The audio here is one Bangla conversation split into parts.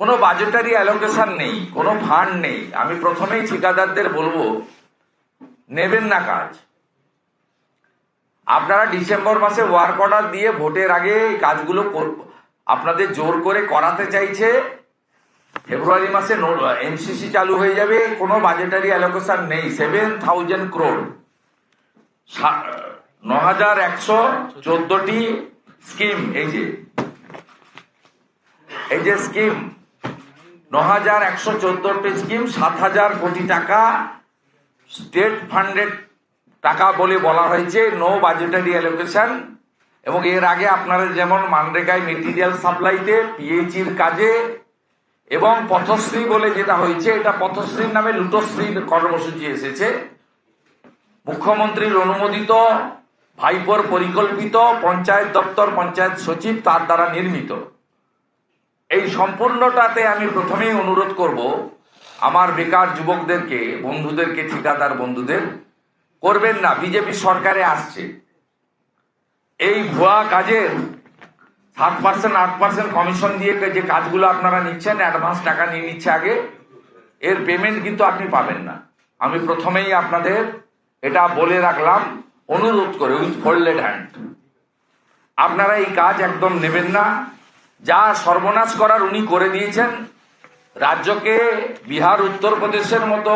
কোনো বাজেটারি অ্যালোকেশন নেই, কোনো ফান্ড নেই। আমি প্রথমেই ঠিকাদারদের বলব, নেবেন না কাজ। আপনারা ডিসেম্বর মাসে ওয়ার্ক অর্ডার দিয়ে ভোটের আগে এই কাজগুলো আপনাদের জোর করে করাতে চাইছে, ফেব্রুয়ারি মাসে এমসিসি চালু হয়ে যাবে, কোনো বাজেটারি অ্যালোকেশন নেই। সেভেন থাউজেন্ড ক্রোড ন হাজার একশো চোদ্দটি স্কিম এই যে এই যে স্কিম ন হাজার একশো চোদ্দটি স্কিম সাত হাজার কোটি টাকা স্টেট টাকা বলে বলা হয়েছে নো এবং এর আগে আপনারা যেমন সাপ্লাইতে কাজে, এবং পথশ্রী বলে যেটা হয়েছে, এটা পথশ্রীর নামে লুটোশ্রীর কর্মসূচি এসেছে। মুখ্যমন্ত্রীর অনুমোদিত, ভাইপোর পরিকল্পিত, পঞ্চায়েত দপ্তর, পঞ্চায়েত সচিব তার দ্বারা নির্মিত। সম্পূর্ণটাতে আমি প্রথমেই অনুরোধ করব আমার বেকার যুবকদেরকে, বন্ধুদেরকে, ঠিকাদার বন্ধুদের, করবেন না, বিজেপি সরকারে আসছে। এই ভুয়া কাজের সাত পার্সেন্ট, আট পার্সেন্ট কমিশন দিয়ে যে কাজগুলো আপনারা নিচ্ছেন, অ্যাডভান্স টাকা নিয়ে নিচ্ছে আগে, এর পেমেন্ট কিন্তু আপনি পাবেন না। আমি প্রথমেই আপনাদের এটা বলে রাখলাম, অনুরোধ করে, উইথ ফোল্ডেড হ্যান্ড। আপনারা এই কাজ একদম নেবেন না যা সর্বনাশ করার উনি করে দিয়েছেন, রাজ্যকে বিহার, উত্তরপ্রদেশের মতো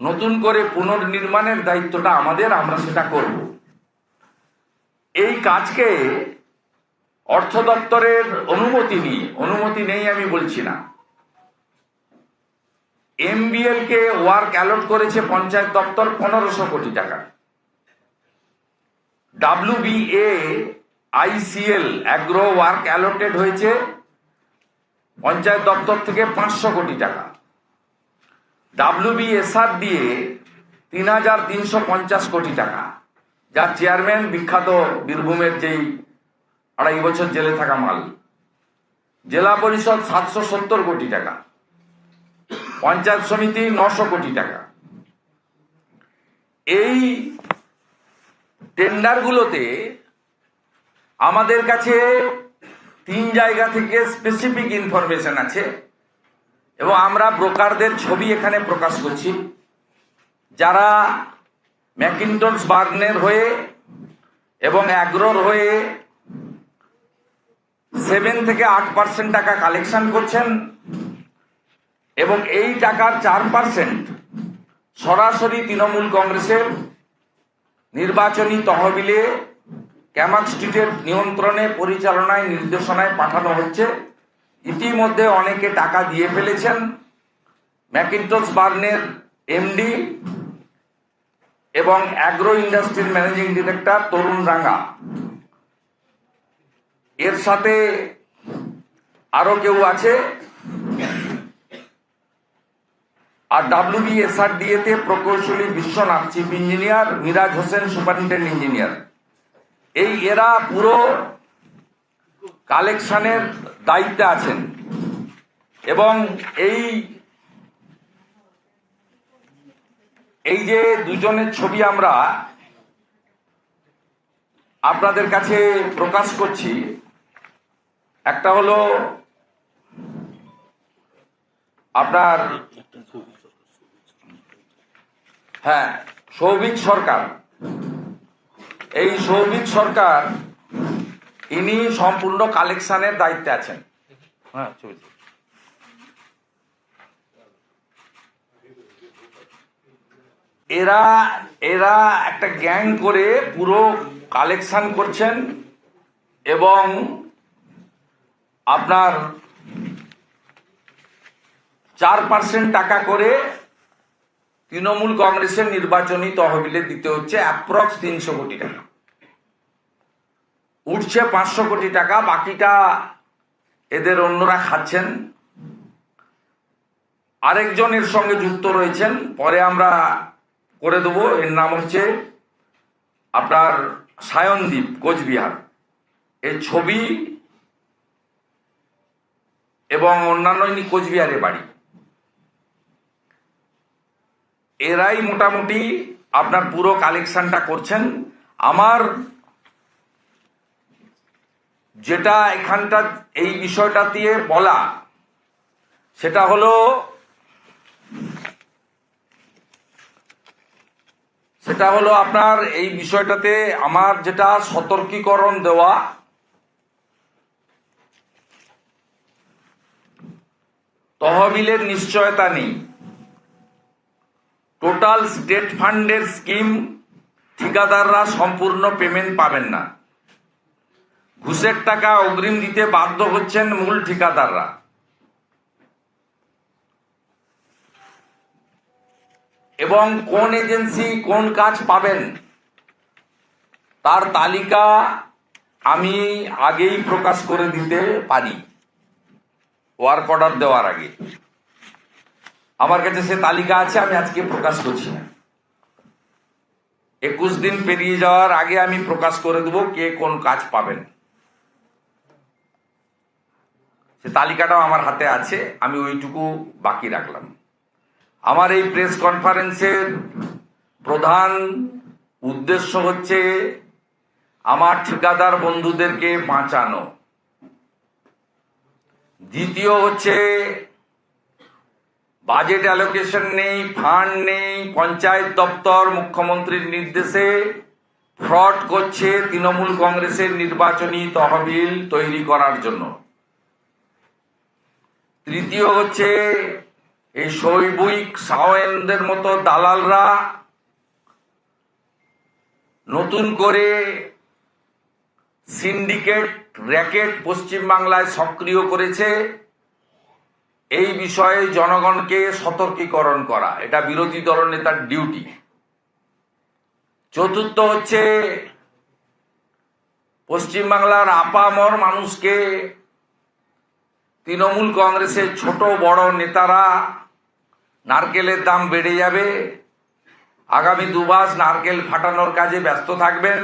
নতুন করে পুনর্নির্মাণের দায়িত্বটা আমাদের, আমরা সেটা করব। এই কাজকে অর্থ দপ্তরের অনুমতি নিয়ে, অনুমতি নেই আমি বলছি না। এমবিএল কে ওয়ার্ক অ্যালট করেছে পঞ্চায়েত দপ্তর পনেরোশো কোটি টাকা। WBA ICL agro work allotted হয়েছে পঞ্চায়েত দপ্তর থেকে পাঁচশো কোটি টাকা। ডাব্লিউবিএসআর দিয়ে তিন হাজার তিনশো পঞ্চাশ কোটি টাকা। যার চেয়ারম্যান বিখ্যাত বীরভূমের যেই আড়াই বছর জেলে থাকা মাল। জেলা পরিষদ সাতশো সত্তর কোটি টাকা। পঞ্চায়েত সমিতি নশো কোটি টাকা। এই টেন্ডারগুলোতে আমাদের কাছে তিন জায়গা থেকে স্পেসিফিক ইনফরমেশন আছে এবং আমরা ব্রোকারদের ছবি এখানে প্রকাশ করছি। যারা ম্যাকিন্টনস বার্গনের হয়ে এবং অ্যাগ্রোর হয়ে সেভেন থেকে আট পার্সেন্ট টাকা কালেকশন করছেন এবং এই টাকার চার পার্সেন্ট সরাসরি তৃণমূল কংগ্রেসের নির্বাচনী তহবিলে ক্যামাক স্ট্রিটের নিয়ন্ত্রণে, পরিচালনায়, নির্দেশনায় পাঠানো হচ্ছে। ইতিমধ্যে অনেকে টাকা দিয়ে ফেলেছেন। ম্যাকিন্টস বার্নের এমডি এবং অ্যাগ্রো ইন্ডাস্ট্রির ম্যানেজিং ডিরেক্টর তরুণ রাঙ্গা। এর সাথে আরও কেউ আছে? আর ডাব্লিউবিএসআরডিএ তে প্রকৌশলী Biswanath, chief engineer, Miraj Hossain, superintendent engineer. এই এরা পুরো কালেকশনের দায়িত্বে আছেন। এবং এই এই যে দুজনের ছবি আমরা আপনাদের কাছে প্রকাশ করছি, একটা হলো আপনার হ্যাঁ সৌভিক সরকার। এই সৌভিক সরকার, ইনি সম্পূর্ণ কালেকশনের দায়িত্বে আছেন। হ্যাঁ এরা এরা একটা গ্যাং করে পুরো কালেকশন করছেন এবং আপনার চার পার্সেন্ট টাকা করে তৃণমূল কংগ্রেসের নির্বাচনী তহবিলে দিতে হচ্ছে অ্যাপ্রক্স তিনশো কোটি টাকা। উঠছে পাঁচশো কোটি টাকা, বাকিটা এদের অন্যরা খাচ্ছেন। আরেকজন এর সঙ্গে যুক্ত রয়েছেন, পরে আমরা করে দেবো। এর নাম হচ্ছে আপনার সায়নদ্বীপ কোচবিহার। এর ছবি এবং অন্যান্য ইনি কোচবিহারে বাড়ি। এরাই মোটামুটি আপনার পুরো কালেকশনটা করছেন। আমার যেটা এখানটা এই বিষয়টা দিয়ে বলা, সেটা হলো সেটা হলো আপনার এই বিষয়টাতে আমার যেটা সতর্কীকরণ দেওয়া, তহবিলের নিশ্চয়তা নেই। টোটাল স্টেট ফান্ডের স্কিম ঠিকাদাররা সম্পূর্ণ পেমেন্ট পাবেন না। ঘুষের টাকা অগ্রিম দিতে বাধ্য হচ্ছেন মূল ঠিকাদাররা। এবং কোন এজেন্সি কোন কাজ পাবেন, তার তালিকা আমি আগেই প্রকাশ করে দিতে পারি। ওয়ার্ক অর্ডার দেওয়ার আগে। আমার কাছে সে তালিকা আছে, আমি আজকে প্রকাশ করছি না। একুশ দিন পেরিয়ে যাওয়ার আগে আমি প্রকাশ করে দেবো কে কোন কাজ পাবেন। সে তালিকাটাও আমার হাতে আছে, আমি ওইটুকু বাকি রাখলাম। আমার এই প্রেস কনফারেন্সের প্রধান উদ্দেশ্য হচ্ছে আমার ঠিকাদার বন্ধুদেরকে বাঁচানো। দ্বিতীয় হচ্ছে বাজেট অ্যালোকেশন নেই ফান্ড নেই, পঞ্চায়েত দপ্তর, মুখ্যমন্ত্রীর নির্দেশে ফ্রড করছে তৃণমূল কংগ্রেসের নির্বাচনী তহবিল তৈরি করার জন্য। তৃতীয় হচ্ছে এই শৈবুইক সাওয়েনদের মতো দালালরা নতুন করে সিন্ডিকেট র্যাকেট পশ্চিমবাংলায় সক্রিয় করেছে। এই বিষয়ে জনগণকে সতর্কীকরণ করা, এটা বিরোধী দলনেতার ডিউটি। চতুর্থ হচ্ছে, পশ্চিমবাংলার আপামর মানুষকে তৃণমূল কংগ্রেসের ছোট বড় নেতারা নারকেলের দাম বেড়ে যাবে। আগামী দুমাস নারকেল ফাটানোর কাজে ব্যস্ত থাকবেন।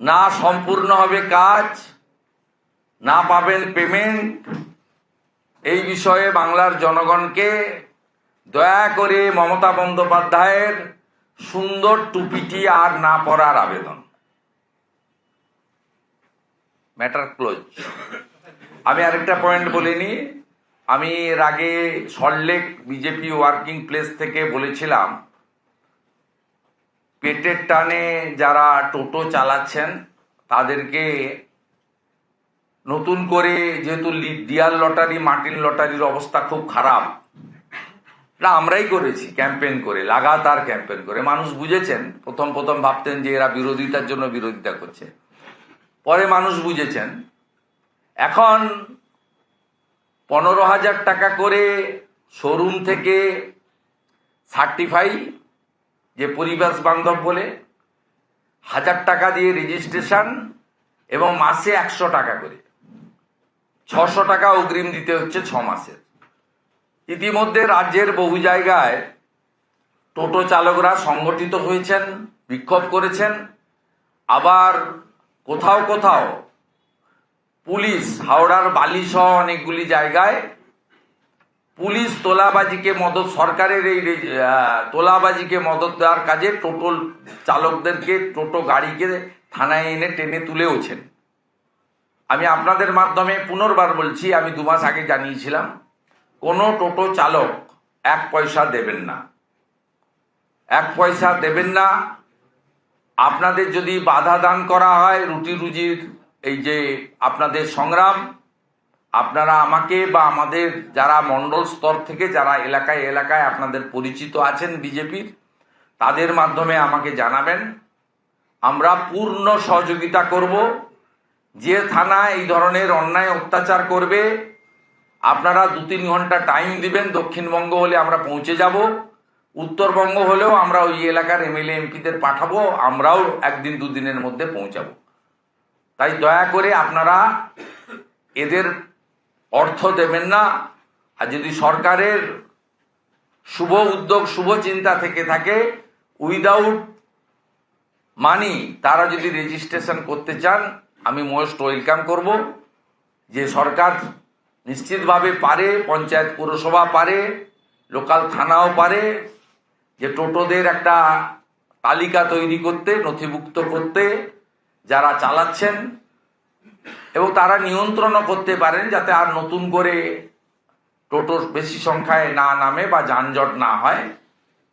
না সম্পূর্ণ হবে কাজ, না পাবেন পেমেন্ট। এই বিষয়ে বাংলার জনগণকে দয়া করে মমতা বন্দ্যোপাধ্যায়ের সুন্দর টুপিটি আর না পরার আবেদন। ম্যাটার ক্লোজ আমি আরেকটা পয়েন্ট বলিনি। আমি এর আগে সল্টলেক বিজেপি ওয়ার্কিং প্লেস থেকে বলেছিলাম, পেটের টানে যারা টোটো চালাচ্ছেন, তাদেরকে নতুন করে যেহেতু লি- ডিয়ার লটারি, মার্টিন লটারির অবস্থা খুব খারাপ। না, আমরাই করেছি, ক্যাম্পেইন করে, লাগাতার ক্যাম্পেইন করে। মানুষ বুঝেছেন, প্রথম প্রথম ভাবতেন যে এরা বিরোধিতার জন্য বিরোধিতা করছে। পরে মানুষ বুঝেছেন। এখন পনেরো হাজার টাকা করে শোরুম থেকে সার্টিফাই, যে পরিবেশ বান্ধব বলে, হাজার টাকা দিয়ে রেজিস্ট্রেশন এবং মাসে একশো টাকা করে। ছশো টাকা অগ্রিম দিতে হচ্ছে ছ মাসের। ইতিমধ্যে রাজ্যের বহু জায়গায় টোটো চালকরা সংগঠিত হয়েছেন, বিক্ষোভ করেছেন। আবার কোথাও কোথাও পুলিশ, হাওড়ার বালিসহ অনেকগুলি জায়গায় পুলিশ তোলাবাজিকে মদত, সরকারের এই তোলাবাজিকে মদত দেওয়ার কাজে টোটো চালকদেরকে, টোটো গাড়িকে থানায় এনে টেনে তুলেওছেন আমি আপনাদের মাধ্যমে পুনর্বার বলছি, আমি দু মাস আগে জানিয়েছিলাম, কোনো টোটো চালক এক পয়সা দেবেন না। এক পয়সা দেবেন না। আপনাদের যদি বাধা দান করা হয়, রুটি রুজির এই যে আপনাদের সংগ্রাম, আপনারা আমাকে বা আমাদের যারা মণ্ডল স্তর থেকে, যারা এলাকায় এলাকায় আপনাদের পরিচিত আছেন বিজেপির, তাদের মাধ্যমে আমাকে জানাবেন। আমরা পূর্ণ সহযোগিতা করব। যে থানা এই ধরনের অন্যায় অত্যাচার করবে, আপনারা দু তিন ঘণ্টা টাইম দিবেন, দক্ষিণবঙ্গ হলে আমরা পৌঁছে যাব। উত্তরবঙ্গ হলেও আমরা ওই এলাকার এমএলএ, এমপিদের পাঠাবো, আমরাও একদিন, দুদিনের মধ্যে পৌঁছাবো। তাই দয়া করে আপনারা এদের অর্থ দেবেন না। আর যদি সরকারের শুভ উদ্যোগ, শুভ চিন্তা থেকে থাকে উইদাউট মানি তারা যদি রেজিস্ট্রেশন করতে চান আমি মোস্ট ওয়েলকাম করব যে সরকার নিশ্চিতভাবে পারে, পঞ্চায়েত পুরসভা পারে, লোকাল থানাও পারে, যে টোটোদের একটা তালিকা তৈরি করতে, নথিভুক্ত করতে যারা চালাচ্ছেন এবং তারা নিয়ন্ত্রণও করতে পারেন যাতে আর নতুন করে টোটো বেশি সংখ্যায় না নামে বা যানজট না হয়,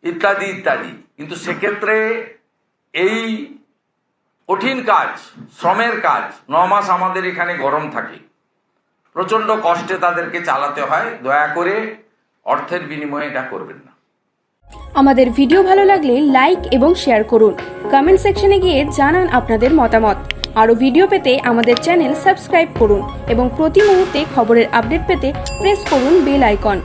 ইত্যাদি ইত্যাদি। কিন্তু সেক্ষেত্রে এই কঠিন কাজ, শ্রমের কাজ, ন মাস আমাদের এখানে গরম থাকে। প্রচণ্ড কষ্টে তাদেরকে চালাতে হয়, দয়া করে অর্থের বিনিময়ে এটা করবেন না। আমাদের ভিডিও ভালো লাগলে লাইক এবং শেয়ার করুন। কমেন্ট সেকশনে গিয়ে জানান আপনাদের মতামত। আরও ভিডিও পেতে আমাদের চ্যানেল সাবস্ক্রাইব করুন এবং প্রতি মুহূর্তে খবরের আপডেট পেতে প্রেস করুন বেল আইকন।